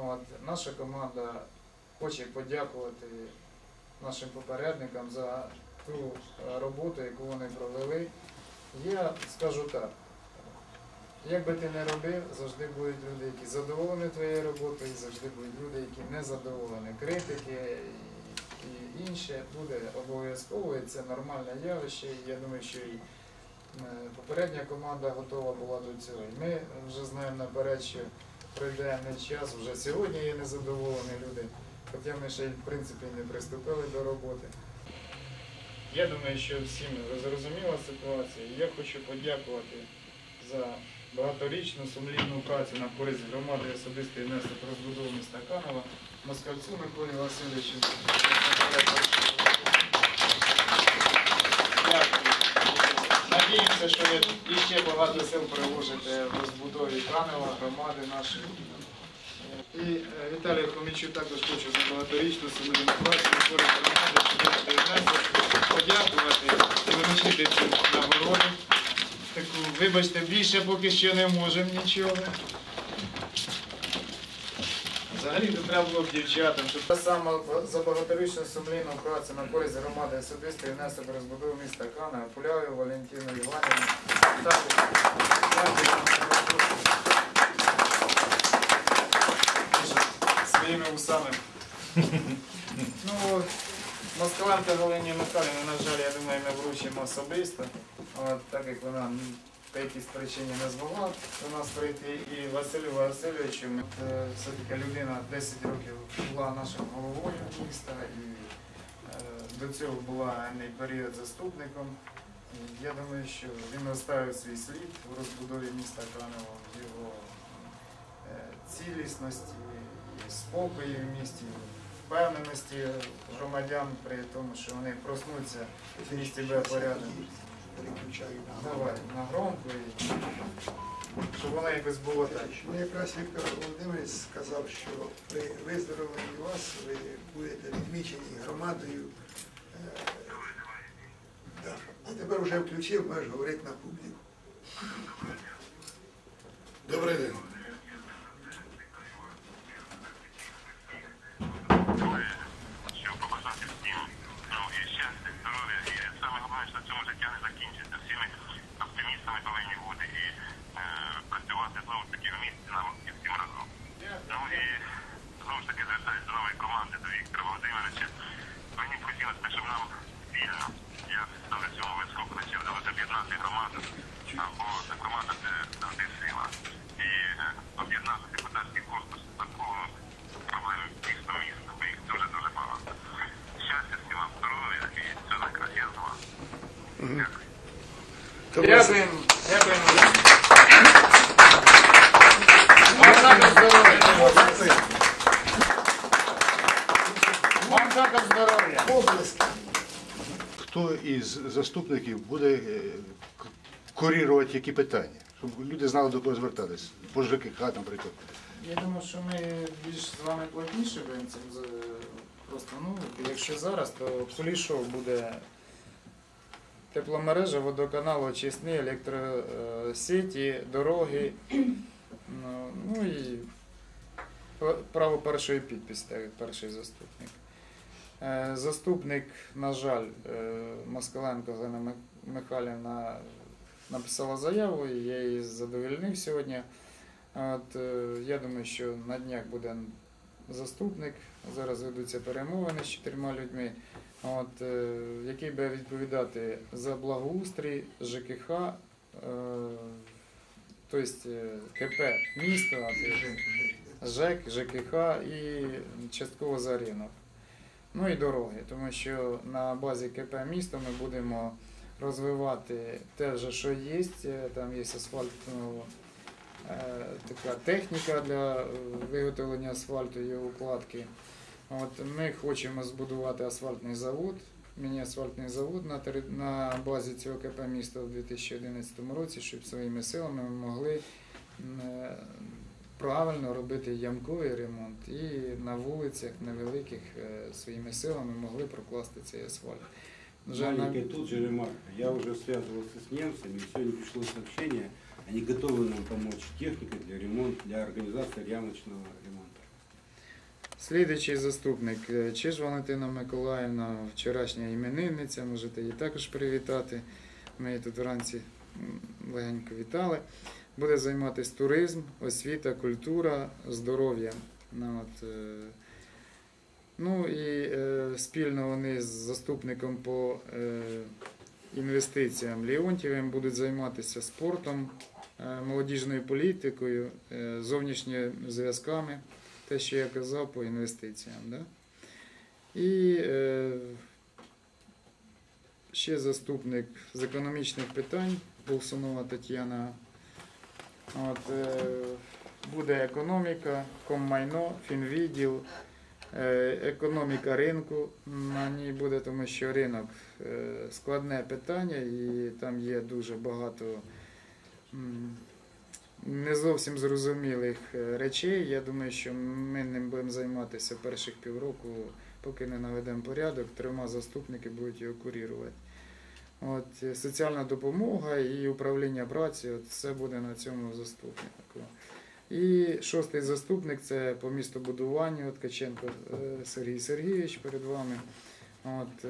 От, наша команда хоче подякувати нашим попередникам за ту е, роботу, яку вони провели. Я скажу так. Як би ти не робив, завжди будуть люди, які задоволені твоєю роботою, і завжди будуть люди, які не задоволені. Критики і, інше буде обов'язково, і це нормальне явище. Я думаю, що і е, попередня команда готова була до цього. І ми вже знаємо наперед, що пройде час, вже сьогодні є незадоволені люди, хоча ми ще в принципі не приступили до роботи. Я думаю, що всім зрозуміла ситуація. Я хочу подякувати за багаторічну сумлінну працю на користь громади особистої внесок розбудови міста Канова, Москальцю Миколі Васильовичу. Дякую. Що ви іще багато сил приложите в розбудові Канова, громади нашої. І е, Віталію Хомічу також хочу за багаторічну сумлінну працю користь громади, подякувати і вручити цю нагороду. Таку, вибачте, більше поки що не можемо нічого. Взагалі то треба було б дівчатам, щоб та сама за багаторічну сумлінну працю на користь громади особистий внесок розбудову міста Кана, Пуляю Валентину Іванівну. Своїми усами. Ну, Москаленко Галині Михайлівні, на жаль, я думаю, ми вручимо особисто, От, так як вона по якійсь причині не змогла до нас прийти. І Василю Васильовичу, е, все-таки людина 10 років була нашим головою міста і е, до цього була енний період заступником. Я думаю, що він оставив свій слід у розбудові міста Канева, його е, цілісності і спокої в місті, впевненості громадян при тому, що вони проснуться в місті Б порядок. Переключаю на Давай на громку і щоб воно якось було так. Ну, якраз Віктор Володимирович сказав, що при виздоровленні вас ви будете відмічені громадою. Е, да. А тепер вже включив, можеш говорити на публіку. Добрий день. Щоб побажати всім ну, і щастя, здоров'я, і саме головне, що на цьому життя не закінчиться. Всі ми оптимістами повинні бути і е, працювати знову ж таки в місті нам і всім разом. Ну і знову ж таки звертаюся до нової команди, до Віктора Володимировича. Мені б хотілося, щоб нам спільно, я ставлю цьому високо, хотів давати об'єднати громаду, або громада це завжди сила. І е, об'єднати депутатський корпус такого проблеми міста міста, бо їх дуже-дуже багато. Щастя всім вам, здоров'я і все найкраще з вас. Дякую. Дякуємо. Дякуємо. Вам здоров'я. Вам також здоров'я. Хто із заступників буде е, к- курувати які питання? Щоб люди знали, до кого звертатись. По ЖКХ, наприклад. Я думаю, що ми більш з вами плотніше будемо цим просто, ну, якщо зараз, то Кулішов буде тепломережа, водоканал, очисні, електросеті, дороги, ну, ну і право першої підписи, перший заступник. Е, Заступник, на жаль, е, Москаленко Галина Михайлівна написала заяву, я її задовольнив сьогодні. От, е, я думаю, що на днях буде заступник. Зараз ведуться перемовини з чотирма людьми, от, е, який буде відповідати за благоустрій, ЖКХ, е, тобто е, КП місто, а ЖЕК, ЖКХ і частково за ринок. Ну і дороги, тому що на базі КП місто ми будемо розвивати те, що є. Там є асфальт, ну, така техніка для е, виготовлення асфальту і укладки. От ми хочемо збудувати асфальтний завод, міні-асфальтний завод на, тери- на базі цього КП міста у 2011 році, щоб своїми силами ми могли е, правильно робити ямковий ремонт і на вулицях невеликих е, своїми силами могли прокласти цей асфальт. Вже тут же ремарка. Я уже связывался с немцами, и сегодня пришло сообщение, они готовы нам помочь техникой для ремонта, для организации ямочного ремонта. Слідуючий заступник, е, чи ж Валентина Миколаївна, вчорашня іменинниця, можете її також привітати. Ми її тут вранці легенько вітали. Буде займатися туризм, освіта, культура, здоров'я. Ну, е, ну і е, спільно вони з заступником по інвестиціям Леонтьєвим будуть займатися спортом, молодіжною політикою, е, зовнішніми зв'язками, те, що я казав по інвестиціям. Да? І е, ще заступник з економічних питань Болсунова Тетяна. От, е, буде економіка, коммайно, фінвідділ, е, економіка ринку на ній буде, тому що ринок е, складне питання і там є дуже багато не зовсім зрозумілих е, речей. Я думаю, що ми ним будемо займатися перших півроку, поки не наведемо порядок. Трьома заступники будуть його курірувати. От, е, соціальна допомога і управління праці, от це буде на цьому заступнику. І шостий заступник це по містобудуванню Ткаченко е, Сергій Сергійович перед вами. От,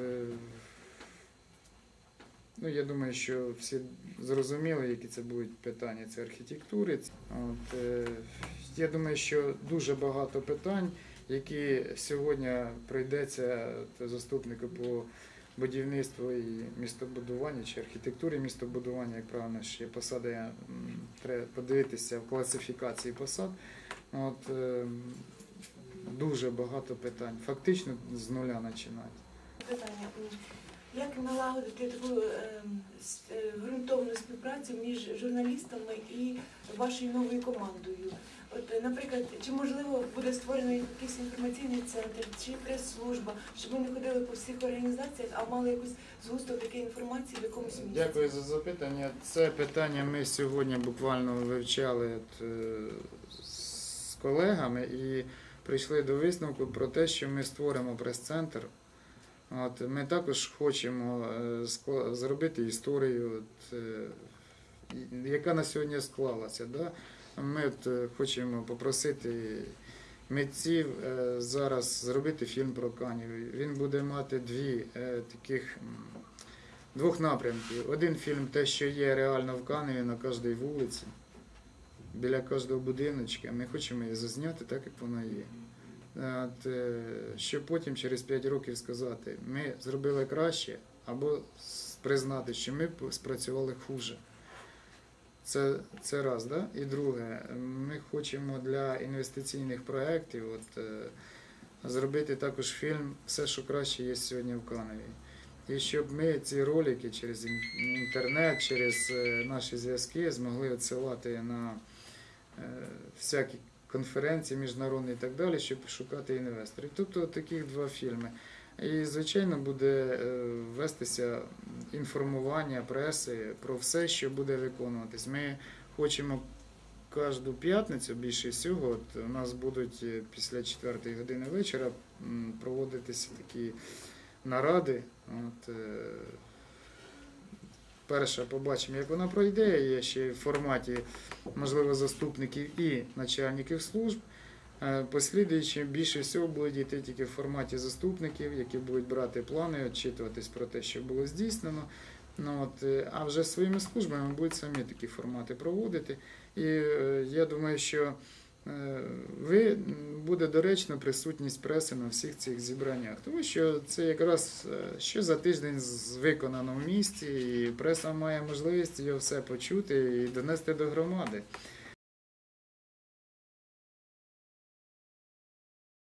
ну, я думаю, що всі зрозуміли, які це будуть питання це архітектури. От, е, я думаю, що дуже багато питань, які сьогодні прийдеться заступнику по будівництву і містобудування чи архітектурі містобудування, як правильно ще є посада, я, треба подивитися в класифікації посад. От, е, дуже багато питань. Фактично з нуля починати. Питання. Як налагодити таку ем, е, ґрунтовну співпрацю між журналістами і вашою новою командою? От, наприклад, чи можливо буде створений якийсь інформаційний центр чи прес-служба, щоб ми не ходили по всіх організаціях, а мали якусь згусток такої інформації в якомусь місці? Дякую за запитання. Це питання ми сьогодні буквально вивчали е, з колегами і прийшли до висновку про те, що ми створимо прес-центр. От, ми також хочемо е, зробити історію, от, е, яка на сьогодні склалася. Да? Ми от, е, хочемо попросити митців зараз зробити фільм про Каніву. Він буде мати дві таких. двох напрямків. Один фільм те, що є реально в Каневі на кожній вулиці, біля кожного будиночка. Ми хочемо її зазняти так, як воно є. Е, щоб потім через 5 років сказати, ми зробили краще, або признати, що ми спрацювали хуже. Це, це раз, да? І друге, ми хочемо для інвестиційних проєктів от, е, зробити також фільм Все, що краще є сьогодні в Каневі. І щоб ми ці ролики через інтернет, через е, наші зв'язки змогли відсилати на всякі конференції міжнародні і так далі, щоб шукати інвесторів. Тобто таких два фільми. І, звичайно, буде е, вестися інформування преси про все, що буде виконуватись. Ми хочемо кожну п'ятницю більше всього. От у нас будуть е, після 4 години вечора проводитися такі наради. От, е, перша побачимо, як вона пройде. Є ще в форматі, можливо, заступників і начальників служб. Е, Послідуючи більше всього будуть йти тільки в форматі заступників, які будуть брати плани, відчитуватись про те, що було здійснено. Ну, от, е, а вже своїми службами будуть самі такі формати проводити. І е, я думаю, що ви буде доречна присутність преси на всіх цих зібраннях, тому що це якраз ще що за тиждень з- виконано в місті, і преса має можливість його все почути і донести до громади.